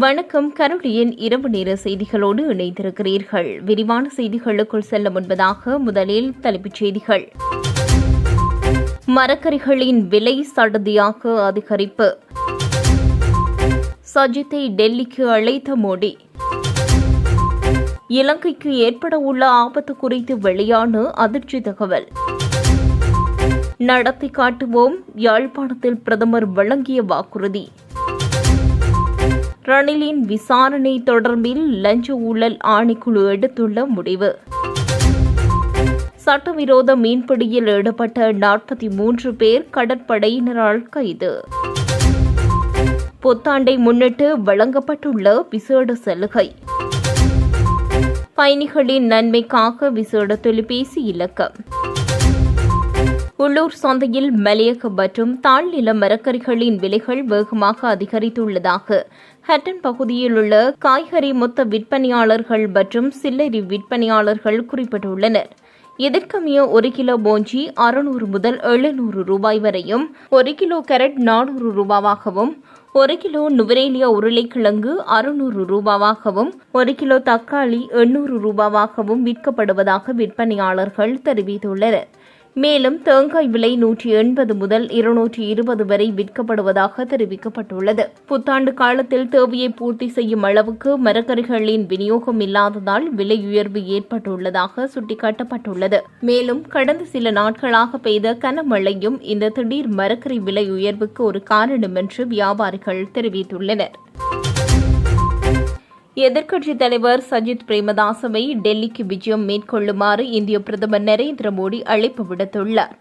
வணக்கம். கருளியின் இரவு நேர செய்திகளோடு இணைந்திருக்கிறீர்கள். விரிவான செய்திகளுக்குள் செல்ல முன்பதாக முதலில் தலைப்புச் செய்திகள். மரக்கறிகளின் விலை சடதியாக அதிகரிப்பு. சஜித்தை டெல்லிக்கு அழைத்த மோடி. இலங்கைக்கு ஏற்பட உள்ள ஆபத்து குறித்து வெளியான அதிர்ச்சி தகவல். நடத்தி காட்டுவோம். யாழ்ப்பாணத்தில் பிரதமர் வழங்கிய வாக்குறுதி. ரணிலின் விசாரணை தொடர்பில் லஞ்ச ஊழல் ஆணைக்குழு எடுத்துள்ள முடிவு. சட்டவிரோத மீன்பிடியில் ஈடுபட்ட நாற்பத்தி மூன்று பேர் கடற்படையினரால் கைது. புத்தாண்டை முன்னிட்டு வழங்கப்பட்டுள்ள விசேட சலுகை. பயணிகளின் நன்மைக்காக விசேட தொலைபேசி இலக்கம். உள்ளூர் சந்தையில் மலையக மற்றும் தாழ்நில மரக்கறிகளின் விலைகள் வேகமாக அதிகரித்துள்ளதாக. ஹட்டன் பகுதியில் உள்ள காய்கறி மொத்த விற்பனையாளர்கள் மற்றும் சில்லறை விற்பனையாளர்கள் குறிப்பிட்டுள்ளனர். இதற்கமைய ஒரு கிலோ போஞ்சி அறுநூறு முதல் எழுநூறு ரூபாய் வரையும் ஒரு கிலோ கேரட் நானூறு ரூபாவாகவும் ஒரு கிலோ நுவரேலியா உருளைக்கிழங்கு அறுநூறு ரூபாவாகவும் ஒரு கிலோ தக்காளி எண்ணூறு ரூபாவாகவும் விற்கப்படுவதாக விற்பனையாளர்கள் தெரிவித்துள்ளனர். மேலும் தேங்காய் விலை நூற்றி எண்பது முதல் இருநூற்றி இருபது வரை விற்கப்படுவதாக தெரிவிக்கப்பட்டுள்ளது. புத்தாண்டு காலத்தில் தேவையை பூர்த்தி செய்யும் அளவுக்கு மரக்கறிகளின் விநியோகம் இல்லாததால் விலை உயர்வு ஏற்பட்டுள்ளதாக சுட்டிக்காட்டப்பட்டுள்ளது. மேலும் கடந்த சில நாட்களாக பெய்த கனமழையும் இந்த திடீர் மரக்கறி விலை உயர்வுக்கு ஒரு காரணம் என்று வியாபாரிகள் தெரிவித்துள்ளனர். எதிர்க்கட்சித் தலைவர் சஜித் பிரேமதாசவை டெல்லிக்கு விஜயம் மேற்கொள்ளுமாறு இந்திய பிரதமர் நரேந்திர மோடி அழைப்பு விடுத்துள்ளார்.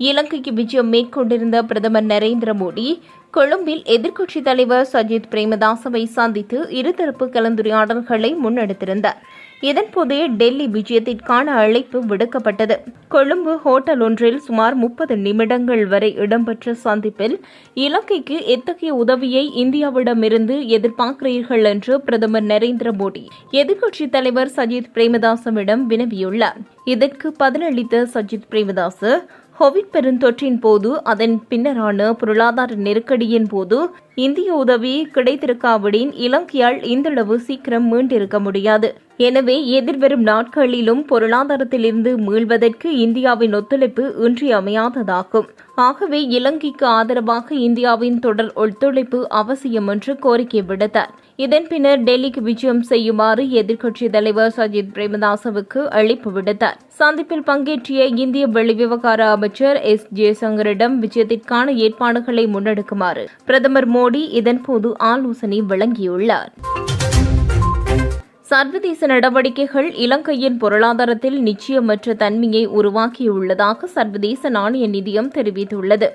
இலங்கைக்கு விஜயம் மேற்கொண்டிருந்த பிரதமர் நரேந்திர மோடி கொழும்பில் எதிர்க்கட்சித் தலைவர் சஜித் பிரேமதாசவை சந்தித்து இருதரப்பு கலந்துரையாடல்களை முன்னெடுத்திருந்தார். இதன்போது டெல்லி விஜயத்திற்கான அழைப்பு விடுக்கப்பட்டது. கொழும்பு ஹோட்டல் ஒன்றில் சுமார் முப்பது நிமிடங்கள் வரை இடம்பெற்ற சந்திப்பில் இலங்கைக்கு எத்தகைய உதவியை இந்தியாவிடமிருந்து எதிர்பார்க்கிறீர்கள் என்று பிரதமர் நரேந்திர மோடி எதிர்க்கட்சித் தலைவர் சஜித் பிரேமதாசவிடம் வினவியுள்ளார். இதற்கு பதிலளித்த சஜித் பிரேமதாசு கோவிட் பெருந்தொற்றின் போது அதன் பின்னரான பொருளாதார நெருக்கடியின் போது இந்திய உதவி கிடைத்திருக்காவிடின் இலங்கையால் இந்தளவு சீக்கிரம் மீண்டிருக்க முடியாது. எனவே எதிர்வரும் நாட்களிலும் பொருளாதாரத்திலிருந்து மீள்வதற்கு இந்தியாவின் ஒத்துழைப்பு இன்றியமையாததாகும் ஆகவே இலங்கைக்கு ஆதரவாக இந்தியாவின் தொடர் ஒத்துழைப்பு அவசியம் என்று கோரிக்கை விடுத்தார். இதன் பின்னர் டெல்லிக்கு விஜயம் செய்யுமாறு எதிர்க்கட்சித் தலைவர் சஜித் பிரேமதாசவுக்கு அழைப்பு விடுத்தார். சந்திப்பில் பங்கேற்றிய இந்திய வெளிவிவகார அமைச்சர் எஸ். ஜெயசங்கரிடம் விஜயத்திற்கான ஏற்பாடுகளை முன்னெடுக்குமாறு பிரதமர் மோடி இதன்போது ஆலோசனை வழங்கியுள்ளார். சர்வதேச நடவடிக்கைகள் இலங்கையின் பொருளாதாரத்தில் நிச்சயமற்ற தன்மையை உருவாக்கியுள்ளதாக சர்வதேச நாணய நிதியம் தெரிவித்துள்ளது.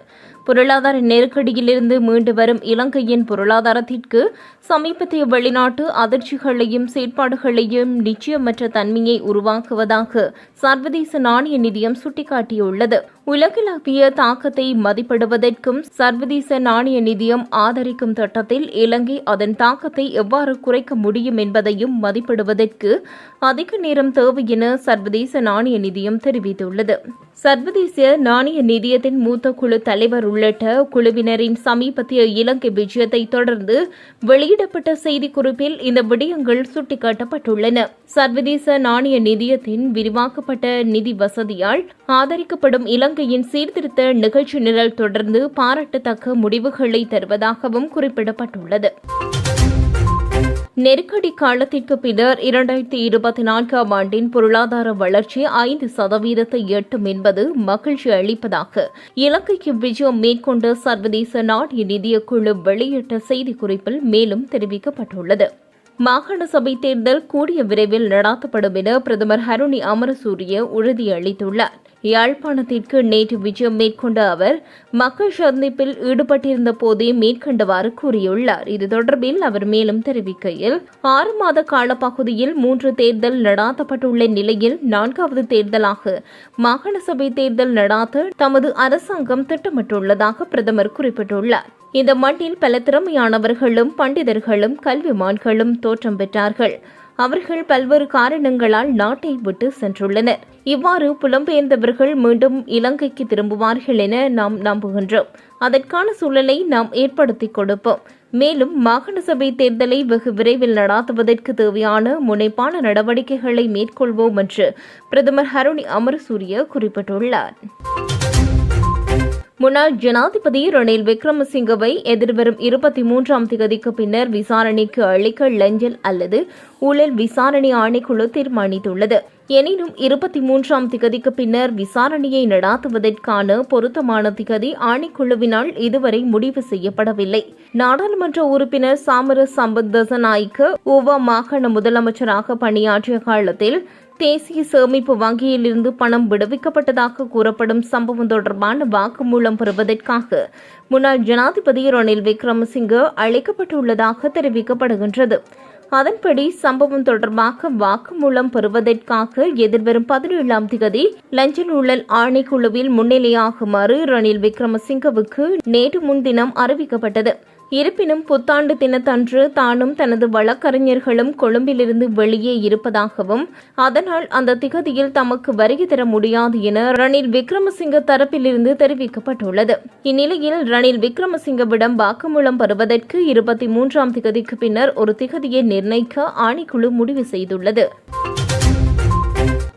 பொருளாதார நெருக்கடியிலிருந்து மீண்டு வரும் இலங்கையின் பொருளாதாரத்திற்கு சமீபத்திய வெளிநாட்டு அதிர்ச்சிகளையும் செயற்பாடுகளையும் நிச்சயமற்ற தன்மையை உருவாக்குவதாக சர்வதேச நாணய நிதியம் சுட்டிக்காட்டியுள்ளது. உலகளாவிய தாக்கத்தை மதிப்பிடுவதற்கும் சர்வதேச நாணய நிதியம் ஆதரிக்கும் திட்டத்தில் இலங்கை அதன் தாக்கத்தை எவ்வாறு குறைக்க முடியும் என்பதையும் மதிப்பிடுவதற்கு அதிக நேரம் தேவை என சர்வதேச நாணய நிதியம் தெரிவித்துள்ளது. சர்வதேச நாணய நிதியத்தின் மூத்த குழு தலைவர் உள்ளிட்ட குழுவினரின் சமீபத்திய இலங்கை விஜயத்தை தொடர்ந்து வெளியிடப்பட்ட செய்திக்குறிப்பில் இந்த விடயங்கள் சுட்டிக்காட்டப்பட்டுள்ளன. சர்வதேச நாணய நிதியத்தின் விரிவாக்கப்பட்ட நிதி வசதியால் ஆதரிக்கப்படும் இலங்கையின் சீர்திருத்த நிகழ்ச்சி நிரல் தொடர்ந்து பாராட்டத்தக்க முடிவுகளை தருவதாகவும் குறிப்பிடப்பட்டுள்ளது. நெருக்கடி காலத்திற்கு பின்னர் இரண்டாயிரத்தி இருபத்தி நான்காம் ஆண்டின் பொருளாதார வளர்ச்சி ஐந்து சதவீதத்தை எட்டும் என்பது மகிழ்ச்சி அளிப்பதாக இலங்கைக்கு விஜயம் மேற்கொண்ட சர்வதேச நாணய நிதியக்குழு வெளியிட்ட செய்திக்குறிப்பில் மேலும் தெரிவிக்கப்பட்டுள்ளது. மாகாண சபை தேர்தல் கூடிய விரைவில் நடாத்தப்படும் என பிரதமர் ஹருணி அமரசூரிய உறுதியளித்துள்ளார். யாழ்ப்பாணத்திற்கு நேற்று விஜயம் மேற்கொண்ட அவர் மக்கள் சந்திப்பில் ஈடுபட்டிருந்த போதே மேற்கண்டவாறு கூறியுள்ளார். இது தொடர்பில் அவர் மேலும் தெரிவிக்கையில் ஆறு மாத காலப்பகுதியில் மூன்று தேர்தல் நடாத்தப்பட்டுள்ள நிலையில் நான்காவது தேர்தலாக மாகாண சபை தேர்தல் நடாத்த தமது அரசாங்கம் திட்டமிட்டுள்ளதாக பிரதமர் குறிப்பிட்டுள்ளார். இந்த மண்ணில் பல திறமையானவர்களும் பண்டிதர்களும் கல்விமான்களும் தோற்றம் பெற்றார்கள். அவர்கள் பல்வேறு காரணங்களால் நாட்டை விட்டு சென்றுள்ளனர். இவ்வாறு புலம்பெயர்ந்தவர்கள் மீண்டும் இலங்கைக்கு திரும்புவார்கள் என நாம் நம்புகின்றோம். அதற்கான சூழலை நாம் ஏற்படுத்தி கொடுப்போம். மேலும் மாகாண சபை தேர்தலை வெகு விரைவில் நடாத்துவதற்கு தேவையான முனைப்பான நடவடிக்கைகளை மேற்கொள்வோம் என்று பிரதமர் ஹருணி அமரசூரிய குறிப்பிட்டுள்ளார். முன்னாள் ஜனாதிபதி ரணில் விக்ரமசிங்கவை எதிர்வரும் இருபத்தி மூன்றாம் தேதிக்கு பின்னர் விசாரணைக்கு அளிக்க லஞ்சல் அல்லது ஊழல் விசாரணை ஆணைக்குழு தீர்மானித்துள்ளது. எனினும் இருபத்தி மூன்றாம் திகதிக்கு பின்னர் விசாரணையை நடாத்துவதற்கான பொருத்தமான திகதி ஆணைக்குழுவினால் இதுவரை முடிவு செய்யப்படவில்லை. நாடாளுமன்ற உறுப்பினர் சாமர சம்பத் தசநாய்க்கு உவ மாகாண முதலமைச்சராக பணியாற்றிய காலத்தில் தேசிய சேமிப்பு வங்கியிலிருந்து பணம் விடுவிக்கப்பட்டதாக கூறப்படும் சம்பவம் தொடர்பான வாக்குமூலம் பெறுவதற்காக முன்னாள் ஜனாதிபதி ரணில் விக்ரமசிங்க அழைக்கப்பட்டுள்ளதாக தெரிவிக்கப்படுகின்றது. அதன்படி சம்பவம் தொடர்பாக வாக்குமூலம் பெறுவதற்காக எதிர்வரும் பதினேழாம் தேதி லஞ்ச ஊழல் ஆணைக்குழுவில் முன்னிலையாகுமாறு ரணில் விக்ரமசிங்கவுக்கு நேற்று முன்தினம் அறிவிக்கப்பட்டது. இருப்பினும் புத்தாண்டு தினத்தன்று தானும் தனது வழக்கறிஞர்களும் கொழும்பிலிருந்து வெளியே இருப்பதாகவும் அதனால் அந்த திகதியில் தமக்கு வருகை தர முடியாது என ரணில் விக்ரமசிங்க தரப்பிலிருந்து தெரிவிக்கப்பட்டுள்ளது. இந்நிலையில் ரணில் விக்ரமசிங்கவிடம் வாக்குமூலம் பெறுவதற்கு இருபத்தி மூன்றாம் திகதிக்கு பின்னர் ஒரு திகதியை நிர்ணயிக்க ஆணைக்குழு முடிவு செய்துள்ளது.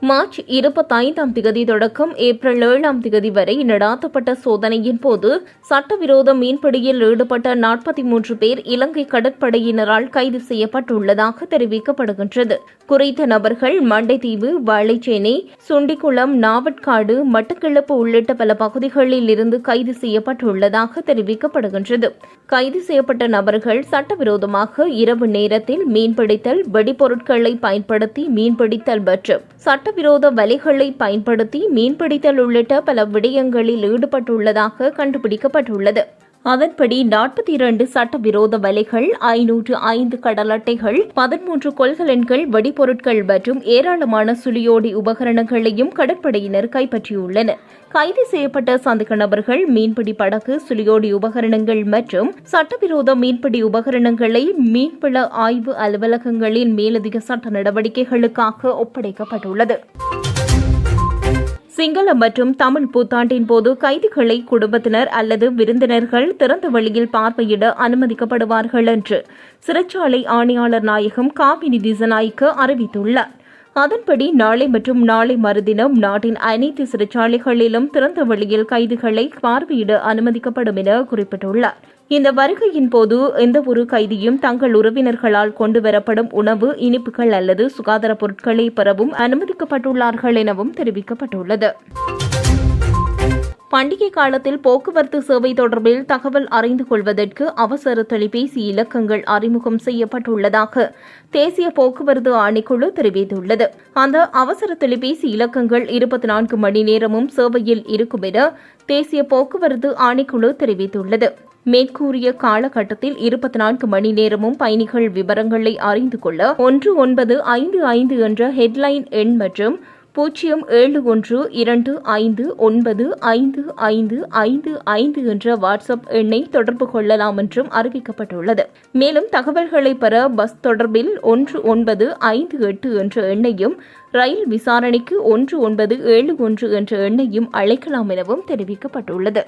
மார்ச் இருபத்தைந்தாம் திகதி தொடக்கம் ஏப்ரல் ஏழாம் திகதி வரை நடாத்தப்பட்ட சோதனையின் போது சட்டவிரோத மீன்பிடியில் ஈடுபட்ட நாற்பத்தி மூன்று பேர் இலங்கை கடற்படையினரால் கைது செய்யப்பட்டுள்ளதாக தெரிவிக்கப்படுகின்றது. குறித்த நபர்கள் மண்டைத்தீவு வாழைச்சேனை சுண்டிக்குளம் நாவட்காடு மட்டக்கிழப்பு உள்ளிட்ட பல பகுதிகளில் இருந்து கைது செய்யப்பட்டுள்ளதாக தெரிவிக்கப்படுகின்றது. கைது செய்யப்பட்ட நபர்கள் சட்டவிரோதமாக இரவு நேரத்தில் மீன்பிடித்தல் வெடிபொருட்களை பயன்படுத்தி மீன்பிடித்தல் மற்றும் சட்டவிரோத வலைகளை பயன்படுத்தி மீன்பிடித்தல் உள்ளிட்ட பல விடயங்களில் ஈடுபட்டுள்ளதாக கண்டுபிடிக்கப்பட்டுள்ளது. அதன்படி நாற்பத்தி இரண்டு சட்டவிரோத வலைகள் ஐநூற்று ஐந்து கடல் அட்டைகள் பதிமூன்று கொள்கலன்கள் வெடிபொருட்கள் மற்றும் ஏராளமான சுழியோடி உபகரணங்களையும் கடற்படையினர் கைப்பற்றியுள்ளனர். கைது செய்யப்பட்ட சந்தேக நபர்கள் மீன்பிடி படகு சுழியோடி உபகரணங்கள் மற்றும் சட்டவிரோத மீன்பிடி உபகரணங்களை மீன்பிள ஆய்வு அலுவலகங்களின் மேலதிக சட்ட நடவடிக்கைகளுக்காக ஒப்படைக்கப்பட்டுள்ளது. சிங்கள மற்றும் தமிழ் புத்தாண்டின் போது கைதிகளை குடும்பத்தினர் அல்லது விருந்தினர்கள் திறந்த வழியில் பார்வையிட அனுமதிக்கப்படுவார்கள் என்று சிறைச்சாலை ஆணையாளர் நாயகம் காவினி திசநாய்க்கு அறிவித்துள்ளார். அதன்படி நாளை மற்றும் நாளை மறுதினம் நாட்டின் அனைத்து சிறைச்சாலைகளிலும் திறந்த வழியில் கைதிகளை பார்வையிட அனுமதிக்கப்படும் என குறிப்பிட்டுள்ளார். இந்த வருகையின் போது எந்த ஒரு கைதியும் தங்கள் உறவினர்களால் கொண்டுவரப்படும் உணவு இனிப்புகள் அல்லது சுகாதார பொருட்களை பெறவும் அனுமதிக்கப்பட்டுள்ளார்கள் எனவும் தெரிவிக்கப்பட்டுள்ளது. பண்டிகை காலத்தில் போக்குவரத்து சேவை தொடர்பில் தகவல் அறிந்து கொள்வதற்கு அவசர தொலைபேசி இலக்கங்கள் அறிமுகம் செய்யப்பட்டுள்ளதாக தேசிய போக்குவரத்து ஆணைக்குழு தெரிவித்துள்ளது. அந்த அவசர தொலைபேசி இலக்கங்கள் இருபத்தி நான்கு மணி நேரமும் சேவையில் இருக்கும் என தேசிய போக்குவரத்து ஆணைக்குழு தெரிவித்துள்ளது. மேற்கூறிய காலகட்டத்தில் இருபத்தி நான்கு மணி நேரமும் பயணிகள் விவரங்களை அறிந்து கொள்ள ஒன்று ஒன்பது ஐந்து ஐந்து என்ற ஹெட்லைன் எண் மற்றும் பூஜ்ஜியம் ஏழு ஒன்று இரண்டு ஐந்து ஒன்பது ஐந்து ஐந்து ஐந்து ஐந்து என்ற வாட்ஸ்அப் எண்ணை தொடர்பு கொள்ளலாம் என்றும் அறிவிக்கப்பட்டுள்ளது. மேலும் தகவல்களை பெற பஸ் தொடர்பில் ஒன்று ஒன்பது ஐந்து எட்டு என்ற எண்ணையும் ரயில் விசாரணைக்கு ஒன்று ஒன்பது ஏழு ஒன்று என்ற எண்ணையும் அழைக்கலாம் எனவும் தெரிவிக்கப்பட்டுள்ளது.